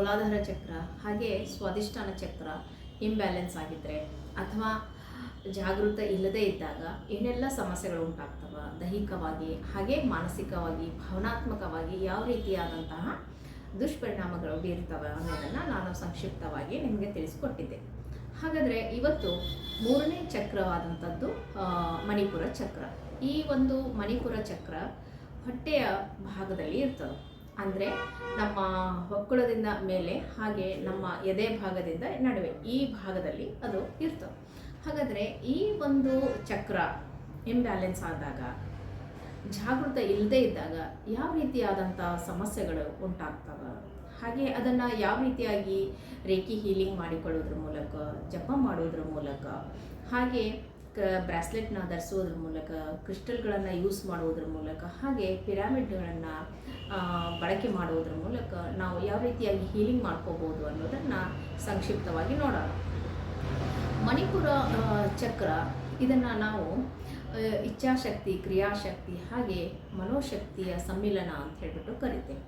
ಮೂಲಾಧಾರ ಚಕ್ರ ಹಾಗೆ ಸ್ವಾದಿಷ್ಠಾನ ಚಕ್ರ ಇಂಬ್ಯಾಲೆನ್ಸ್ ಆಗಿದ್ದರೆ ಅಥವಾ ಜಾಗೃತ ಇಲ್ಲದೇ ಇದ್ದಾಗ ಏನೆಲ್ಲ ಸಮಸ್ಯೆಗಳು ಉಂಟಾಗ್ತವ? ದೈಹಿಕವಾಗಿ ಹಾಗೆ ಮಾನಸಿಕವಾಗಿ, ಭಾವನಾತ್ಮಕವಾಗಿ ಯಾವ ರೀತಿಯಾದಂತಹ ದುಷ್ಪರಿಣಾಮಗಳು ಬೀರ್ತವೆ ಅನ್ನೋದನ್ನು ನಾನು ಸಂಕ್ಷಿಪ್ತವಾಗಿ ನಿಮಗೆ ತಿಳಿಸ್ಕೊಟ್ಟಿದ್ದೆ. ಹಾಗಾದರೆ ಇವತ್ತು ಮೂರನೇ ಚಕ್ರವಾದಂಥದ್ದು ಮಣಿಪುರ ಚಕ್ರ. ಈ ಒಂದು ಮಣಿಪುರ ಚಕ್ರ ಹೊಟ್ಟೆಯ ಭಾಗದಲ್ಲಿ ಇರ್ತದೆ. ಅಂದರೆ ನಮ್ಮ ಹೊಕ್ಕುಳದಿಂದ ಮೇಲೆ ಹಾಗೆ ನಮ್ಮ ಎದೆ ಭಾಗದಿಂದ ನಡುವೆ, ಈ ಭಾಗದಲ್ಲಿ ಅದು ಇರ್ತದೆ. ಹಾಗಾದರೆ ಈ ಒಂದು ಚಕ್ರ ಇಂಬ್ಯಾಲೆನ್ಸ್ ಆದಾಗ, ಜಾಗೃತ ಇಲ್ಲದೆ ಇದ್ದಾಗ ಯಾವ ರೀತಿಯಾದಂಥ ಸಮಸ್ಯೆಗಳು ಉಂಟಾಗ್ತವೆ? ಹಾಗೆ ಅದನ್ನು ಯಾವ ರೀತಿಯಾಗಿ ರೇಖಿ ಹೀಲಿಂಗ್ ಮಾಡಿಕೊಳ್ಳೋದ್ರ ಮೂಲಕ, ಜಪ ಮಾಡೋದ್ರ ಮೂಲಕ, ಹಾಗೆ ಕ ಬ್ರಾಸ್ಲೆಟ್ನ ಧರಿಸೋದ್ರ ಮೂಲಕ, ಕ್ರಿಸ್ಟಲ್ಗಳನ್ನು ಯೂಸ್ ಮಾಡೋದ್ರ ಮೂಲಕ, ಹಾಗೆ ಪಿರಾಮಿಡ್ಗಳನ್ನು ಬಳಕೆ ಮಾಡುವುದ್ರ ಮೂಲಕ ನಾವು ಯಾವ ರೀತಿಯಾಗಿ ಹೀಲಿಂಗ್ ಮಾಡ್ಕೋಬೋದು ಅನ್ನೋದನ್ನು ಸಂಕ್ಷಿಪ್ತವಾಗಿ ನೋಡೋಣ. ಮಣಿಪುರ ಚಕ್ರ, ಇದನ್ನು ನಾವು ಇಚ್ಛಾಶಕ್ತಿ, ಕ್ರಿಯಾಶಕ್ತಿ, ಹಾಗೆ ಮನೋಶಕ್ತಿಯ ಸಮ್ಮಿಲನ ಅಂತ ಹೇಳ್ಬಿಟ್ಟು ಕರಿತೇವೆ.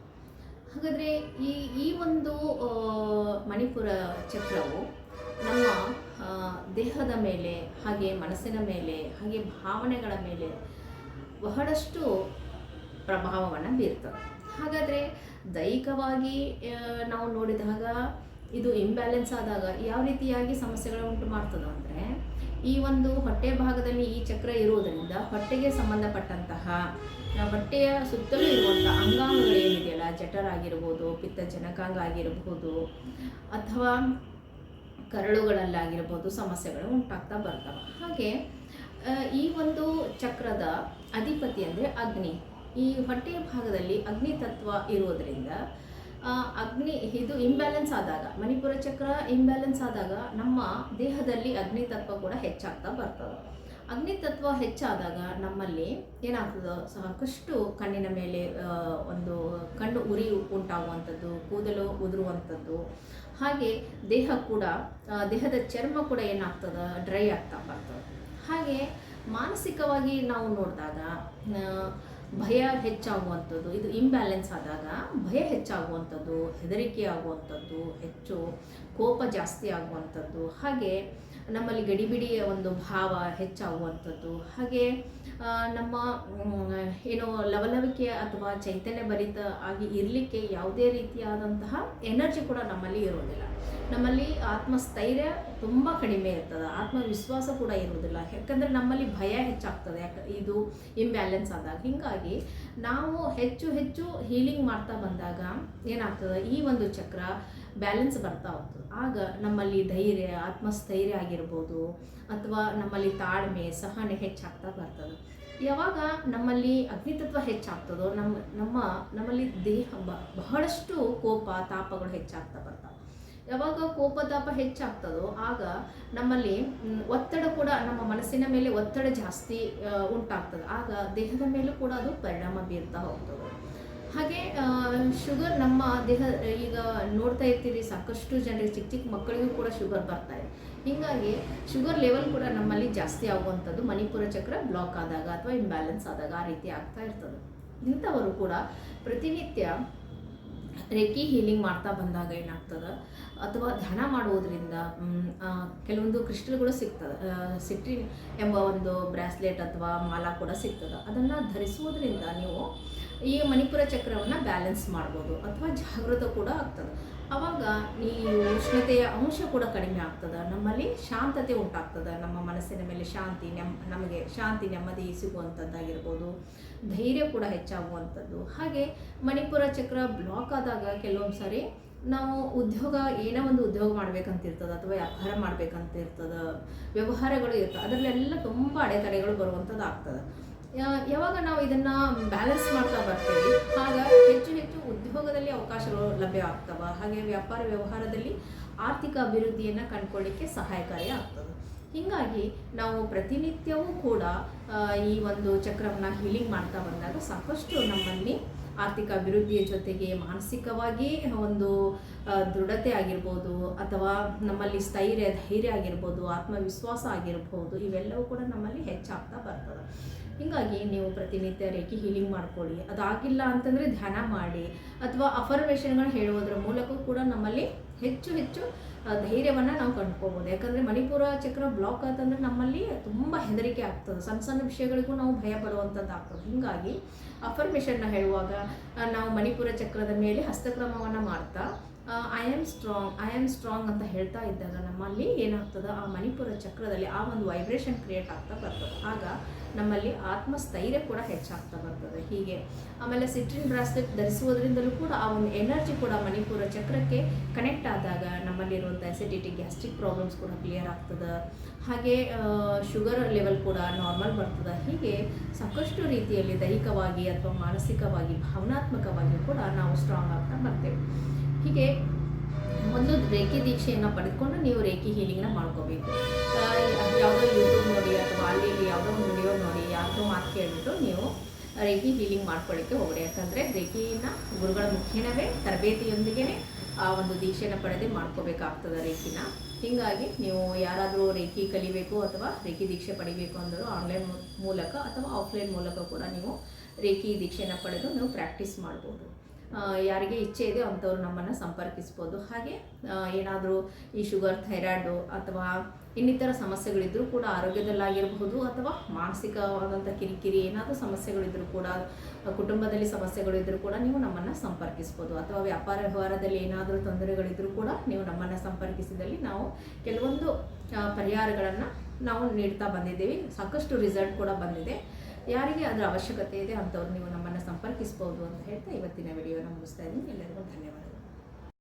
ಹಾಗಾದರೆ ಈ ಈ ಒಂದು ಮಣಿಪುರ ಚಕ್ರವು ನಮ್ಮ ದೇಹದ ಮೇಲೆ, ಹಾಗೆ ಮನಸ್ಸಿನ ಮೇಲೆ, ಹಾಗೆ ಭಾವನೆಗಳ ಮೇಲೆ ಬಹಳಷ್ಟು ಪ್ರಭಾವವನ್ನು ಬೀರ್ತದೆ. ಹಾಗಾದರೆ ದೈಹಿಕವಾಗಿ ನಾವು ನೋಡಿದಾಗ ಇದು ಇಂಬ್ಯಾಲೆನ್ಸ್ ಆದಾಗ ಯಾವ ರೀತಿಯಾಗಿ ಸಮಸ್ಯೆಗಳು ಉಂಟು ಮಾಡ್ತದೆ ಅಂದರೆ, ಈ ಒಂದು ಹೊಟ್ಟೆ ಭಾಗದಲ್ಲಿ ಈ ಚಕ್ರ ಇರುವುದರಿಂದ ಹೊಟ್ಟೆಗೆ ಸಂಬಂಧಪಟ್ಟಂತಹ ಹೊಟ್ಟೆಯ ಸುತ್ತಲೂ ಇರುವಂಥ ಅಂಗಾಂಗಗಳು ಏನಿದೆಯಲ್ಲ ಜಠರ ಆಗಿರ್ಬೋದು ಪಿತ್ತ ಜನಕಾಂಗ ಆಗಿರಬಹುದು ಅಥವಾ ಕರಳುಗಳಲ್ಲಾಗಿರ್ಬೋದು ಸಮಸ್ಯೆಗಳು ಉಂಟಾಗ್ತಾ ಬರ್ತವೆ. ಹಾಗೆ ಈ ಒಂದು ಚಕ್ರದ ಅಧಿಪತಿ ಅಂದರೆ ಅಗ್ನಿ. ಈ ಹೊಟ್ಟೆಯ ಭಾಗದಲ್ಲಿ ಅಗ್ನಿ ತತ್ವ ಇರುವುದರಿಂದ ಅಗ್ನಿ, ಇದು ಇಂಬ್ಯಾಲೆನ್ಸ್ ಆದಾಗ, ಮಣಿಪುರ ಚಕ್ರ ಇಂಬ್ಯಾಲೆನ್ಸ್ ಆದಾಗ ನಮ್ಮ ದೇಹದಲ್ಲಿ ಅಗ್ನಿ ತತ್ವ ಕೂಡ ಹೆಚ್ಚಾಗ್ತಾ ಬರ್ತದೆ. ಅಗ್ನಿ ತತ್ವ ಹೆಚ್ಚಾದಾಗ ನಮ್ಮಲ್ಲಿ ಏನಾಗ್ತದೋ ಸಾಕಷ್ಟು ಕಣ್ಣಿನ ಮೇಲೆ ಒಂದು ಕಣ್ಣು ಉರಿ ಉಂಟಾಗುವಂಥದ್ದು, ಕೂದಲು ಉದುರುವಂಥದ್ದು ಹಾಗೆ ದೇಹ ಕೂಡ ದೇಹದ ಚರ್ಮ ಕೂಡ ಏನಾಗ್ತದೆ? ಡ್ರೈ ಆಗ್ತಾ ಬರ್ತದೆ. ಹಾಗೆ ಮಾನಸಿಕವಾಗಿ ನಾವು ನೋಡಿದಾಗ ಭಯ ಹೆಚ್ಚಾಗುವಂಥದ್ದು, ಇದು ಇಂಬ್ಯಾಲೆನ್ಸ್ ಆದಾಗ ಭಯ ಹೆಚ್ಚಾಗುವಂಥದ್ದು, ಹೆದರಿಕೆ ಆಗುವಂಥದ್ದು ಹೆಚ್ಚು. ಕೋಪ ಜಾಸ್ತಿ ಆಗುವಂಥದ್ದು, ಹಾಗೆ ನಮ್ಮಲ್ಲಿ ಗಡಿಬಿಡಿಯ ಒಂದು ಭಾವ ಹೆಚ್ಚಾಗುವಂಥದ್ದು, ಹಾಗೆ ನಮ್ಮ ಏನು ಲವಲವಿಕೆ ಅಥವಾ ಚೈತನ್ಯ ಭರಿತ ಆಗಿ ಇರಲಿಕ್ಕೆ ಯಾವುದೇ ರೀತಿಯಾದಂತಹ ಎನರ್ಜಿ ಕೂಡ ನಮ್ಮಲ್ಲಿ ಇರೋದಿಲ್ಲ ನಮ್ಮಲ್ಲಿ ಆತ್ಮಸ್ಥೈರ್ಯ ತುಂಬ ಕಡಿಮೆ ಇರ್ತದೆ, ಆತ್ಮವಿಶ್ವಾಸ ಕೂಡ ಇರುವುದಿಲ್ಲ. ಯಾಕಂದರೆ ನಮ್ಮಲ್ಲಿ ಭಯ ಹೆಚ್ಚಾಗ್ತದೆ, ಯಾಕೆ, ಇದು ಇಂಬ್ಯಾಲೆನ್ಸ್ ಆದಾಗ. ಹೀಗಾಗಿ ನಾವು ಹೆಚ್ಚು ಹೆಚ್ಚು ಹೀಲಿಂಗ್ ಮಾಡ್ತಾ ಬಂದಾಗ ಏನಾಗ್ತದೆ, ಈ ಒಂದು ಚಕ್ರ ಬ್ಯಾಲೆನ್ಸ್ ಬರ್ತಾ ಹೋಗ್ತದೆ. ಆಗ ನಮ್ಮಲ್ಲಿ ಧೈರ್ಯ, ಆತ್ಮಸ್ಥೈರ್ಯ ಆಗಿರ್ಬೋದು, ಅಥವಾ ನಮ್ಮಲ್ಲಿ ತಾಳ್ಮೆ, ಸಹನೆ ಹೆಚ್ಚಾಗ್ತಾ ಬರ್ತದೆ. ಯಾವಾಗ ನಮ್ಮಲ್ಲಿ ಅಗ್ನಿತತ್ವ ಹೆಚ್ಚಾಗ್ತದೋ, ನಮ್ಮ ನಮ್ಮ, ನಮ್ಮಲ್ಲಿ ದೇಹ ಬಹಳಷ್ಟು ಕೋಪ, ತಾಪಗಳು ಹೆಚ್ಚಾಗ್ತಾ ಬರ್ತವೆ. ಯಾವಾಗ ಕೋಪ, ತಾಪ ಹೆಚ್ಚಾಗ್ತದೋ, ಆಗ ನಮ್ಮಲ್ಲಿ ಒತ್ತಡ ಕೂಡ ನಮ್ಮ ಮನಸ್ಸಿನ ಮೇಲೆ ಒತ್ತಡ ಜಾಸ್ತಿ ಉಂಟಾಗ್ತದೆ. ಆಗ ದೇಹದ ಮೇಲೂ ಕೂಡ ಅದು ಪರಿಣಾಮ ಬೀರ್ತಾ ಹೋಗ್ತದೆ. ಹಾಗೆ ಶುಗರ್ ನಮ್ಮ ದೇಹ, ಈಗ ನೋಡ್ತಾ ಇರ್ತೀರಿ, ಸಾಕಷ್ಟು ಜನರಿಗೆ, ಚಿಕ್ಕ ಚಿಕ್ಕ ಮಕ್ಕಳಿಗೂ ಕೂಡ ಶುಗರ್ ಬರ್ತಾ ಇದೆ. ಹೀಗಾಗಿ, ಶುಗರ್ ಲೆವೆಲ್ ಕೂಡ ನಮ್ಮಲ್ಲಿ ಜಾಸ್ತಿ ಆಗುವಂಥದ್ದು ಮಣಿಪುರ ಚಕ್ರ ಬ್ಲಾಕ್ ಆದಾಗ ಅಥವಾ ಇಂಬ್ಯಾಲೆನ್ಸ್ ಆದಾಗ ಆ ರೀತಿ ಆಗ್ತಾ ಇರ್ತದೆ. ಇಂಥವರು ಕೂಡ ಪ್ರತಿನಿತ್ಯ ರೇಖಿ ಹೀಲಿಂಗ್ ಮಾಡ್ತಾ ಬಂದಾಗ ಏನಾಗ್ತದೆ? ಅಥವಾ ಧ್ಯಾನ ಮಾಡುವುದರಿಂದ ಕೆಲವೊಂದು ಕ್ರಿಸ್ಟಲ್ಗಳು ಸಿಗ್ತದೆ ಸಿಟ್ರಿನ್ ಎಂಬ ಒಂದು ಬ್ರಾಸ್ಲೆಟ್ ಅಥವಾ ಮಾಲ ಕೂಡ ಸಿಗ್ತದೆ. ಅದನ್ನು ಧರಿಸುವುದರಿಂದ ನೀವು ಈ ಮಣಿಪುರ ಚಕ್ರವನ್ನು ಬ್ಯಾಲೆನ್ಸ್ ಮಾಡ್ಬೋದು, ಅಥವಾ ಜಾಗೃತ ಕೂಡ ಆಗ್ತದೆ. ಆವಾಗ ಈ ಉಷ್ಣತೆಯ ಅಂಶ ಕೂಡ ಕಡಿಮೆ ಆಗ್ತದೆ, ನಮ್ಮಲ್ಲಿ ಶಾಂತತೆ ಉಂಟಾಗ್ತದೆ, ನಮ್ಮ ಮನಸ್ಸಿನ ಮೇಲೆ ಶಾಂತಿ ನೆಮ್, ನಮಗೆ ಶಾಂತಿ ನೆಮ್ಮದಿ ಸಿಗುವಂಥದ್ದಾಗಿರ್ಬೋದು ಧೈರ್ಯ ಕೂಡ ಹೆಚ್ಚಾಗುವಂಥದ್ದು ಹಾಗೆ ಮಣಿಪುರ ಚಕ್ರ ಬ್ಲಾಕ್ ಆದಾಗ ಕೆಲವೊಂದು ಸಾರಿ ನಾವು ಉದ್ಯೋಗ, ಏನೋ ಒಂದು ಉದ್ಯೋಗ ಮಾಡ್ಬೇಕಂತಿರ್ತದೆ ಅಥವಾ ವ್ಯಾಪಾರ ಮಾಡ್ಬೇಕಂತ ಇರ್ತದೆ ವ್ಯವಹಾರಗಳು ಇರ್ತದೆ ಅದರಲ್ಲೆಲ್ಲ ತುಂಬ ಅಡೆತಡೆಗಳು ಬರುವಂಥದ್ದು ಆಗ್ತದೆ ಯಾವಾಗ ನಾವು ಇದನ್ನು ಬ್ಯಾಲೆನ್ಸ್ ಮಾಡ್ತಾ ಬರ್ತೀವಿ ಉದ್ಯೋಗದಲ್ಲಿ ಅವಕಾಶಗಳು ಲಭ್ಯ ಆಗ್ತವೆ ಹಾಗೆ ವ್ಯಾಪಾರ ವ್ಯವಹಾರದಲ್ಲಿ ಆರ್ಥಿಕ ಅಭಿವೃದ್ಧಿಯನ್ನು ಕಂಡುಕೊಳ್ಳಿಕ್ಕೆ ಸಹಾಯಕಾರಿ ಆಗ್ತದೆ ಹೀಗಾಗಿ ನಾವು ಪ್ರತಿನಿತ್ಯವೂ ಕೂಡ ಈ ಒಂದು ಚಕ್ರವನ್ನು ಹೀಲಿಂಗ್ ಮಾಡ್ತಾ ಬಂದಾಗ ಸಾಕಷ್ಟು ನಮ್ಮಲ್ಲಿ ಆರ್ಥಿಕ ಅಭಿವೃದ್ಧಿಯ ಜೊತೆಗೆ ಮಾನಸಿಕವಾಗಿ ಒಂದು ದೃಢತೆ ಆಗಿರ್ಬೋದು ಅಥವಾ ನಮ್ಮಲ್ಲಿ ಸ್ಥೈರ್ಯ, ಧೈರ್ಯ ಆಗಿರ್ಬೋದು, ಆತ್ಮವಿಶ್ವಾಸ ಆಗಿರ್ಬೋದು, ಇವೆಲ್ಲವೂ ಕೂಡ ನಮ್ಮಲ್ಲಿ ಹೆಚ್ಚಾಗ್ತಾ ಬರ್ತದೆ. ಹೀಗಾಗಿ ನೀವು ಪ್ರತಿನಿತ್ಯ ರೇಖಿ ಹೀಲಿಂಗ್ ಮಾಡ್ಕೊಳ್ಳಿ. ಅದಾಗಿಲ್ಲ ಅಂತಂದರೆ ಧ್ಯಾನ ಮಾಡಿ ಅಥವಾ ಅಫರ್ಮೇಷನ್ಗಳನ್ನ ಹೇಳುವುದರ ಮೂಲಕ ಕೂಡ ನಮ್ಮಲ್ಲಿ ಹೆಚ್ಚು ಹೆಚ್ಚು ಧೈರ್ಯವನ್ನು ನಾವು ಕಂಡುಕೋಬೋದು. ಯಾಕಂದರೆ ಮಣಿಪುರ ಚಕ್ರ ಬ್ಲಾಕ್ ಆತಂದ್ರೆ ನಮ್ಮಲ್ಲಿ ತುಂಬ ಹೆದರಿಕೆ ಆಗ್ತದೆ. ಸಣ್ಣ ಸಣ್ಣ ವಿಷಯಗಳಿಗೂ ನಾವು ಭಯ ಪಡುವಂಥದ್ದು ಆಗ್ತದೆ. ಹೀಗಾಗಿ ಅಫರ್ಮೇಷನ್ನ ಹೇಳುವಾಗ ನಾವು ಮಣಿಪುರ ಚಕ್ರದ ಮೇಲೆ ಹಸ್ತಕ್ರಮವನ್ನು ಮಾಡ್ತಾ I am strong I am strong ಅಂತ ಹೇಳ್ತಾ ಇದ್ದಾಗ ನಮ್ಮಲ್ಲಿ ಏನಾಗ್ತದೆ? ಆ ಮಣಿಪುರ ಚಕ್ರದಲ್ಲಿ ಆ ಒಂದು ವೈಬ್ರೇಷನ್ ಕ್ರಿಯೇಟ್ ಆಗ್ತಾ ಬರ್ತದೆ. ಆಗ ನಮ್ಮಲ್ಲಿ ಆತ್ಮಸ್ಥೈರ್ಯ ಕೂಡ ಹೆಚ್ಚಾಗ್ತಾ ಬರ್ತದೆ. ಹೀಗೆ ಆಮೇಲೆ ಸಿಟ್ರಿನ್ ಬ್ರಾಸ್ಲೆಟ್ ಧರಿಸುವುದರಿಂದಲೂ ಕೂಡ ಆ ಒಂದು ಎನರ್ಜಿ ಕೂಡ ಮಣಿಪುರ ಚಕ್ರಕ್ಕೆ ಕನೆಕ್ಟ್ ಆದಾಗ ನಮ್ಮಲ್ಲಿರುವಂಥ ಅಸಿಡಿಟಿ ಗ್ಯಾಸ್ಟ್ರಿಕ್ ಪ್ರಾಬ್ಲಮ್ಸ್ ಕೂಡ ಕ್ಲಿಯರ್ ಆಗ್ತದೆ. ಹಾಗೆ ಶುಗರ್ ಲೆವೆಲ್ ಕೂಡ ನಾರ್ಮಲ್ ಬರ್ತದೆ. ಹೀಗೆ ಸಾಕಷ್ಟು ರೀತಿಯಲ್ಲಿ ದೈಹಿಕವಾಗಿ ಅಥವಾ ಮಾನಸಿಕವಾಗಿ, ಭಾವನಾತ್ಮಕವಾಗಿ ಕೂಡ ನಾವು ಸ್ಟ್ರಾಂಗ್ ಆಗ್ತಾ ಬರ್ತೇವೆ. ಹೀಗೆ ಒಂದು ರೇಖಿ ದೀಕ್ಷೆಯನ್ನು ಪಡೆದುಕೊಂಡು ನೀವು ರೇಖಿ ಹೀಲಿಂಗ್ನ ಮಾಡ್ಕೋಬೇಕು. ಯಾವುದೋ ಯೂಟ್ಯೂಬ್ ನೋಡಿ ಅಥವಾ ಅಲ್ಲಿ ಯಾವುದೋ ಒಂದು ವಿಡಿಯೋ ನೋಡಿ, ಯಾವುದೋ ಮಾತು ಕೇಳಿಬಿಟ್ಟು ನೀವು ರೇಖಿ ಹೀಲಿಂಗ್ ಮಾಡ್ಕೊಳ್ಳಿಕ್ಕೆ ಹೋಗ್ರಿ ಯಾಕಂದರೆ ರೇಖಿನ ಗುರುಗಳ ಮುಖೇನವೇ ತರಬೇತಿಯೊಂದಿಗೆ ಆ ಒಂದು ದೀಕ್ಷೆನ ಪಡೆದೇ ಮಾಡ್ಕೋಬೇಕಾಗ್ತದೆ ರೇಖಿನ. ಹೀಗಾಗಿ ನೀವು ಯಾರಾದರೂ ರೇಖಿ ಕಲಿಬೇಕು ಅಥವಾ ರೇಖಿ ದೀಕ್ಷೆ ಪಡಿಬೇಕು ಅಂದರೂ ಆನ್ಲೈನ್ ಮೂಲಕ ಅಥವಾ ಆಫ್ಲೈನ್ ಮೂಲಕ ಕೂಡ ನೀವು ರೇಖಿ ದೀಕ್ಷೆನ ಪಡೆದು ನೀವು ಪ್ರಾಕ್ಟೀಸ್ ಮಾಡ್ಬೋದು. ಯಾರಿಗೆ ಇಚ್ಛೆ ಇದೆ ಅಂಥವ್ರು ನಮ್ಮನ್ನು ಸಂಪರ್ಕಿಸ್ಬೋದು. ಹಾಗೆ ಏನಾದರೂ ಈ ಶುಗರ್, ಥೈರಾಯ್ಡು ಅಥವಾ ಇನ್ನಿತರ ಸಮಸ್ಯೆಗಳಿದ್ದರೂ ಕೂಡ ಆರೋಗ್ಯದಲ್ಲಾಗಿರಬಹುದು ಅಥವಾ ಮಾನಸಿಕವಾದಂಥ ಕಿರಿಕಿರಿ ಏನಾದರೂ ಸಮಸ್ಯೆಗಳಿದ್ದರೂ ಕೂಡ, ಕುಟುಂಬದಲ್ಲಿ ಸಮಸ್ಯೆಗಳಿದ್ದರೂ ಕೂಡ ನೀವು ನಮ್ಮನ್ನು ಸಂಪರ್ಕಿಸ್ಬೋದು. ಅಥವಾ ವ್ಯಾಪಾರ ವ್ಯವಹಾರದಲ್ಲಿ ಏನಾದರೂ ತೊಂದರೆಗಳಿದ್ದರೂ ಕೂಡ ನೀವು ನಮ್ಮನ್ನು ಸಂಪರ್ಕಿಸಿದಲ್ಲಿ ನಾವು ಕೆಲವೊಂದು ಪರಿಹಾರಗಳನ್ನು ನಾವು ನೀಡ್ತಾ ಬಂದಿದ್ದೀವಿ. ಸಾಕಷ್ಟು ರಿಸಲ್ಟ್ ಕೂಡ ಬಂದಿದೆ. ಯಾರಿಗೆ ಅದರ ಅವಶ್ಯಕತೆ ಇದೆ ಅಂಥವ್ರು ನೀವು ನಮ್ಮನ್ನು ಸಂಪರ್ಕಿಸ್ಬೋದು ಅಂತ ಹೇಳ್ತಾ ಇವತ್ತಿನ ವಿಡಿಯೋನ ಮುಗಿಸ್ತಾ ಇದ್ದೀನಿ. ಎಲ್ಲರಿಗೂ ಧನ್ಯವಾದ